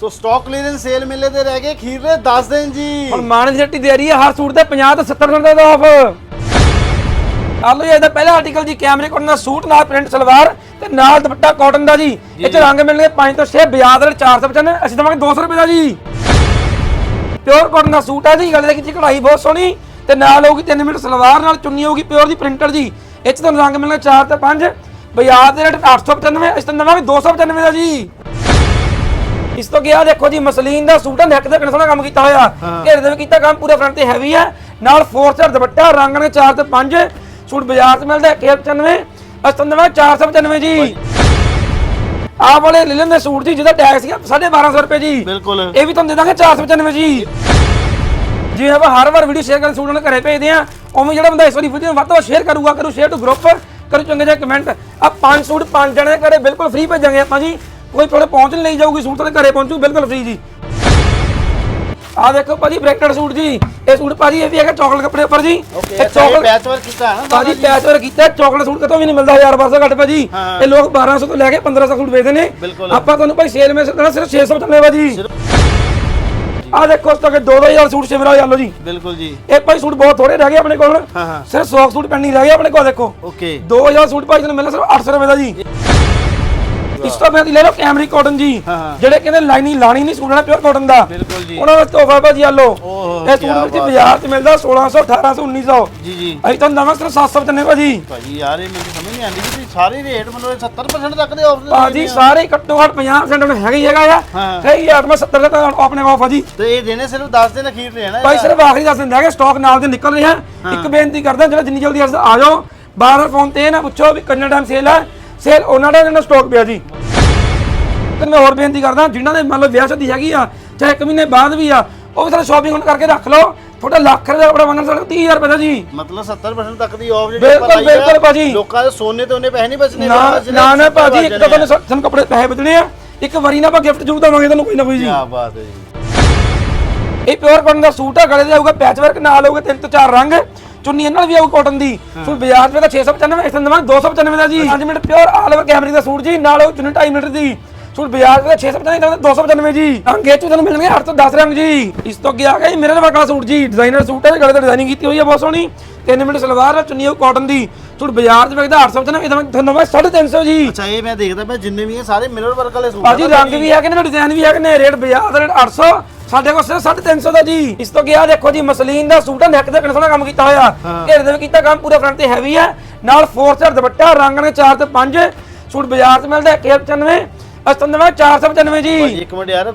ਸੋ stock clearance sale ਮੇਲੇ ਤੇ ਰਹਿ ਗਏ ਖੀਰਲੇ 10 ਦਿਨ ਜੀ। ਹੁਣ ਮਾਨ ਦੀ ਹੱਟੀ ਦੇ ਰਹੀ ਹੈ ਹਰ ਸੂਟ ਤੇ 50 ਤੋਂ 70% ਦਾ ਆਫ ਆਲੋ ਇਹਦਾ ਪਹਿਲਾ ਆਰਟੀਕਲ ਜੀ ਕੈਮਰੇ ਕੋਟਨ ਦਾ ਸੂਟ ਨਾਲ ਪ੍ਰਿੰਟ ਸਲਵਾਰ ਤੇ ਨਾਲ ਦੁਪੱਟਾ ਕਾਟਨ ਦਾ ਜੀ। ਇਹ ਚ ਰੰਗ ਮਿਲਣਗੇ 5 ਤੋਂ 6 ਬਾਜ਼ਾਰ ਦੇ 495 ਅਸੀਂ ਦਵਾਂਗੇ 200 ਰੁਪਏ ਦਾ ਜੀ। ਪਿਓਰ ਕਾਟਨ ਦਾ ਸੂਟ ਹੈ ਜੀ ਗਲੇ ਦੇ ਵਿੱਚ ਕਢਾਈ ਬਹੁਤ ਸੋਹਣੀ ਤੇ ਨਾਲ ਹੋਊਗੀ 3 ਮੀਟਰ ਸਲਵਾਰ ਨਾਲ ਚੁੰਨੀ ਹੋਊਗੀ ਪਿਓਰ ਦੀ ਪ੍ਰਿੰਟਰ ਜੀ। ਇਹ ਚ ਤੁਹਾਨੂੰ ਰੰਗ ਮਿਲਣਗੇ 4 ਤੇ 5 ਬਾਜ਼ਾਰ ਦੇ ਰੇਟ 895 ਅਸੀਂ ਦਵਾਂਗੇ 295 ਦਾ ਜੀ। ਇਸ ਤੋਂ ਗਿਆ ਦੇਖੋ ਜੀ ਮਸਲੀਨ ਦਾ ਸੂਟ ਹੈ ਨੈਕ ਤੇ ਕਿੰਨਾ ਸੋਹਣਾ ਕੰਮ ਕੀਤਾ ਹੋਇਆ। ਘੇਰੇ ਦੇ ਵੀ ਕੀਤਾ ਕੰਮ ਪੂਰਾ ਫਰੰਟ ਤੇ ਹੈਵੀ ਹੈ ਨਾਲ ਫੋਰ ਸੈਟ ਦੁਪੱਟਾ ਰੰਗ ਨੇ 4 ਤੇ 5 ਸੂਟ ਬਾਜ਼ਾਰ 'ਚ ਮਿਲਦਾ 195 ਅਸਤੰਦਵਾ 495 ਜੀ। ਆਹ ਵਾਲੇ ਲਿਲਨ ਦੇ ਸੂਟ ਜੀ ਜਿਹਦਾ ਟੈਗ ਸੀਗਾ 1250 ਰੁਪਏ ਜੀ। ਬਿਲਕੁਲ। ਇਹ ਵੀ ਤੁਹਾਨੂੰ ਦੇ ਦਾਂਗੇ 495 ਜੀ। ਜਿਵੇਂ ਆਪਾਂ ਹਰ ਵਾਰ ਵੀਡੀਓ ਸ਼ੇਅਰ ਕਰਨ ਸੂਟ ਉਹਨਾਂ ਘਰੇ ਭੇਜਦੇ ਆ ਉਵੇਂ ਜਿਹੜਾ ਬੰਦਾ ਇਸ ਵਾਰੀ ਵੀਡੀਓ ਵੱਧ ਤੋਂ ਸ਼ੇਅਰ ਕਰੂਗਾ ਕਰੂ ਸ਼ੇਅਰ ਟੂ ਗਰੁੱਪ ਕਰੂ ਚੰਗੇ ਜਿਹੇ ਕਮੈਂਟ ਆ ਪੰਜ ਸੂਟ ਪੰਜ ਜਣੇ ਘਰੇ ਬਿਲਕੁਲ ਫ੍ਰੀ ਭੇਜਾਂਗੇ ਆਪਾਂ ਜੀ। ਕੋਈ ਥੋੜੇ ਪਹੁੰਚ ਨਹੀਂ ਲਈ ਜਾਊਗੀ ਸੂਟ ਤੁਹਾਡੇ ਘਰੇ ਪਹੁੰਚੂ ਬਿਲਕੁਲ ਫ੍ਰੀ ਜੀ। ਆ ਦੇਖੋ ਭਾਜੀ ਬ੍ਰੈਕਟਡ ਸੂਟ ਜੀ ਇਹ ਸੂਟ ਭਾਜੀ ਇਹ ਵੀ ਹੈਗਾ ਚਾਕਲੇਟ ਕੱਪੜੇ ਉੱਪਰ ਜੀ। ਇਹ ਚਾਕਲੇਟ ਪੈਚ ਵਰਕ ਕੀਤਾ ਹੈ ਨਾ ਭਾਜੀ ਪੈਚ ਵਰਕ ਕੀਤਾ ਚਾਕਲੇਟ ਸੂਟ ਕਿਤੋਂ ਵੀ ਨਹੀਂ ਮਿਲਦਾ ਯਾਰ ਬਸ ਘੱਟ ਭਾਜੀ। ਹਾਂ। ਇਹ ਲੋਕ 1200 ਤੋਂ ਲੈ ਕੇ 1500 ਸੂਟ ਵੇਚਦੇ ਨੇ। ਆਪਾਂ ਤੁਹਾਨੂੰ ਭਾਈ ਸੇਲ ਦੇਣਾ ਸਿਰਫ 600 ਚੱਲੇ ਭਾਜੀ ਆ ਦੇਖੋ ਇਸ ਤੱਕ 2-2000 ਸੂਟ ਸ਼ਿਮਰਾ ਵਾਲੇ ਆਲੋ ਜੀ। ਬਿਲਕੁਲ ਜੀ। ਇਹ ਭਾਈ ਸੂਟ ਬਹੁਤ ਥੋੜੇ ਰਹਿ ਗਏ ਆਪਣੇ ਕੋਲ। ਹਾਂ ਹਾਂ। ਸਿਰਫ 100 ਸੂਟ ਪੈਂਡਿੰਗ ਰਹਿ ਗਏ ਆਪਣੇ ਕੋਲ ਦੇਖੋ। ਓਕੇ 2000 ਸੂਟ ਭਾਈ ਤੁਹਾਨੂੰ ਮਿਲਣਾ ਸਿਰਫ 800 ਰੁਪਏ ਦਾ ਜੀ। ਇਸ ਤੋਂ ਬਾਅਦ ਲੈ ਲਓ ਕੈਮਰੀ ਕਾਟਨ ਜੀ। ਜਿਹੜੇ ਕਹਿੰਦੇ ਲਾਈਨਿੰਗ ਲਾਣੀ ਨਹੀਂ ਸੂਟ ਨਾਲ ਪਿਓਰ ਕਾਟਨ ਦਾ। ਬਿਲਕੁਲ ਜੀ। ਉਹਨਾਂ ਦਾ ਤੋਹਫਾ ਭਾਜੀ ਆ ਲਓ। ਇਹ ਸੂਟ ਵਿੱਚ ਬਾਜ਼ਾਰ 'ਚ ਮਿਲਦਾ 1600 1800 1900 ਜੀ ਜੀ। ਅਸੀਂ ਤੁਹਾਨੂੰ ਦਵਾਂਗੇ ਸਿਰਫ 700 ਚੱਲੇ ਭਾਜੀ। ਭਾਜੀ ਯਾਰ ਇਹ ਮੈਨੂੰ ਸਮਝ ਨਹੀਂ ਆਉਂਦੀ ਕਿ ਤੁਸੀਂ ਸਾਰੇ ਰੇਟ ਮਤਲਬ 70% ਤੱਕ ਦੇ ਆਫਰ ਭਾਜੀ ਸਾਰੇ ਘੱਟੋ ਘੱਟ 50% ਨੂੰ ਹੈਗਾ ਹੀ ਹੈਗਾ ਆ। ਹਾਂ। ਕਈ ਆਟਮਾ 70 ਦਾ ਆਪਣੇ ਆਫ ਆ ਜੀ ਤੇ ਇਹ ਦੇਣੇ ਸਿਰਫ 10 ਦਿਨ ਅਖੀਰ ਹੈ ਨਾ ਭਾਈ ਸਿਰਫ ਆਖਰੀ ਦੱਸ ਦਿੰਦਾ ਕਿ ਸਟਾਕ ਨਾਲ ਦੇ ਨਿਕਲ ਰਿਹਾ ਇੱਕ ਬੇਨਤੀ ਕਰਦਾ ਜਿਹੜਾ ਜਿੰਨੀ ਜਲਦੀ ਆ ਜਾਓ ਬਾਰ ਬਾਰ ਫੋਨ ਤੇ ਨਾ ਪੁੱਛੋ ਵੀ ਕੰਨਾ ਟਾਈਮ ਸੇਲ ਹੈ ਸੇਲ ਉਹਨਾਂ ਦਾ ਜਿਹੜਾ ਸਟਾਕ ਪਿਆ ਜੀ। ਤੇ ਮੈਂ ਹੋਰ ਬੇਨਤੀ ਕਰਦਾ ਜਿਨ੍ਹਾਂ ਦੇ ਮੰਨ ਲਓ ਵਿਆਹ ਸ਼ਾਦੀ ਹੈਗੀ ਆ ਚਾਹੇ ਇੱਕ ਮਹੀਨੇ ਬਾਅਦ ਵੀ ਆ ਉਹ ਵੀ ਸਾਰਾ ਸ਼ਾਪਿੰਗ ਕਰਕੇ ਰੱਖ ਲਓ। ਤੁਹਾਡਾ ਲੱਖ ਰੁਪਏ ਦਾ ਕੱਪੜਾ ਮੰਗਣ ਸਾਡਾ 30000 ਰੁਪਏ ਦਾ ਜੀ। ਮਤਲਬ 70% ਤੱਕ ਦੀ ਆਫ ਬਿਲਕੁਲ, ਬਿਲਕੁਲ ਭਾਜੀ। ਲੋਕਾਂ ਦੇ ਸੋਨੇ ਤੇ ਉਹਨੇ ਪੈਸੇ ਨਹੀਂ ਬਚਨੇ ਨਾ ਨਾ ਭਾਜੀ ਇੱਕ ਤਾਂ ਤੁਹਾਨੂੰ ਸਾਨੂੰ ਕੱਪੜੇ ਪੈਸੇ ਬਚਣੇ ਆ। ਇੱਕ ਵਾਰੀ ਨਾ ਆਪਾਂ ਗਿਫਟ ਜ਼ਰੂਰ ਦੇਵਾਂਗੇ ਤੁਹਾਨੂੰ ਕੋਈ ਨਾ ਕੋਈ ਜੀ। ਕੀ ਬਾਤ ਹੈ ਜੀ। ਇਹ ਪਿਓਰ ਕਾਟਨ ਦਾ ਸੂਟ ਆ ਗਲੇ ਤੇ ਆਊਗਾ ਪੈਚ ਵਰਕ ਨਾਲ ਆਊਗਾ ਤਿੰਨ ਤੋਂ ਚਾਰ ਰੰਗ। ਚੁੰਨੀ ਇਹਨਾਂ ਨਾਲ ਵੀ ਆਊ ਕਾਟਨ ਦੀ। ਸੂਟ ਬਾਜ਼ਾਰ ਚ ਵੇਗਾ 695 ਇਸ ਨੰਬਰ 295 ਦਾ ਜੀ। 5 minute pure all over cambric ਦਾ ਸੂਟ ਜੀ ਨਾਲ ਉਹ ਚੁੰਨੀ 2.5 ਮੀਟਰ ਦੀ। ਸੂਟ ਬਾਜ਼ਾਰ ਚ 695 ਦਾ 295 ਜੀ। ਰੰਗ ਇਹ ਚ ਤੁਹਾਨੂੰ ਮਿਲਣਗੇ 8 ਤੋਂ 10 ਰੰਗ ਜੀ। ਇਸ ਤੋਂ ਅੱਗੇ ਆ ਗਿਆ ਜੀ ਮਿਰਰ ਵਰਕ ਵਾਲਾ ਸੂਟ ਜੀ। ਡਿਜ਼ਾਈਨਰ ਸੂਟ ਹੈ ਗਲੇ ਤੇ ਡਿਜ਼ਾਈਨਿੰਗ ਕੀਤੀ ਹੋਈ ਹੈ ਬਹੁਤ ਸੋਹਣੀ। 3 ਮਿੰਟ ਸਲਵਾਰ ਆ ਚੁੰਨੀ ਉਹ ਕਾਟਨ ਦੀ। ਸੂਟ ਬਾਜ਼ਾਰ ਚ ਵੇਚਦਾ 895 ਇਹਦਾ ਮੈਂ ਤੁਹਾਨੂੰ ਮੈਂ 350 ਜੀ। ਅੱਛਾ ਇਹ ਮੈਂ ਦੇਖਦਾ ਪਿਆ ਜਿੰਨੇ ਵੀ ਇਹ ਸਾਰੇ ਮਿਰਰ ਵਰਕ ਵਾਲੇ ਸੂਟ ਭਾਜੀ ਰੰਗ ਵੀ ਹੈਗੇ ਨੇ ਡਿਜ਼ਾਈਨ ਵੀ ਹੈਗੇ ਨੇ। ਰੇਟ ਬਾਜ਼ਾਰ ਦਾ ਰੇਟ 800 ਸਾਡੇ ਕੋਲ ਸਿਰਫ 350 ਦਾ ਜੀ। ਇਸ ਤੋਂ ਗਿਆ ਦੇਖੋ ਜੀ ਮਸਲੀਨ ਦਾ ਸੂਟ ਹੈ ਨੈਕ ਤੇ ਕਿੰਨਾ ਸੋਹਣਾ ਕੰਮ ਕੀਤਾ ਹੋਇਆ। ਘੇਰੇ ਦੇ ਵੀ ਕੀਤਾ ਕੰਮ ਪੂਰਾ ਫਰੰਟ ਤੇ ਹੈਵੀ ਹੈ ਨਾਲ ਫੋਰ ਸੈਟ ਦੁਪੱਟਾ ਰੰਗ ਨੇ 4 ਤੇ 5 ਸੂਟ ਬਾਜ਼ਾਰ 'ਚ ਮਿਲਦਾ 195 ਅਸਤੰਦਵਾ 495 ਜੀ। ਇੱਕ ਮਿੰਟ ਯਾਰ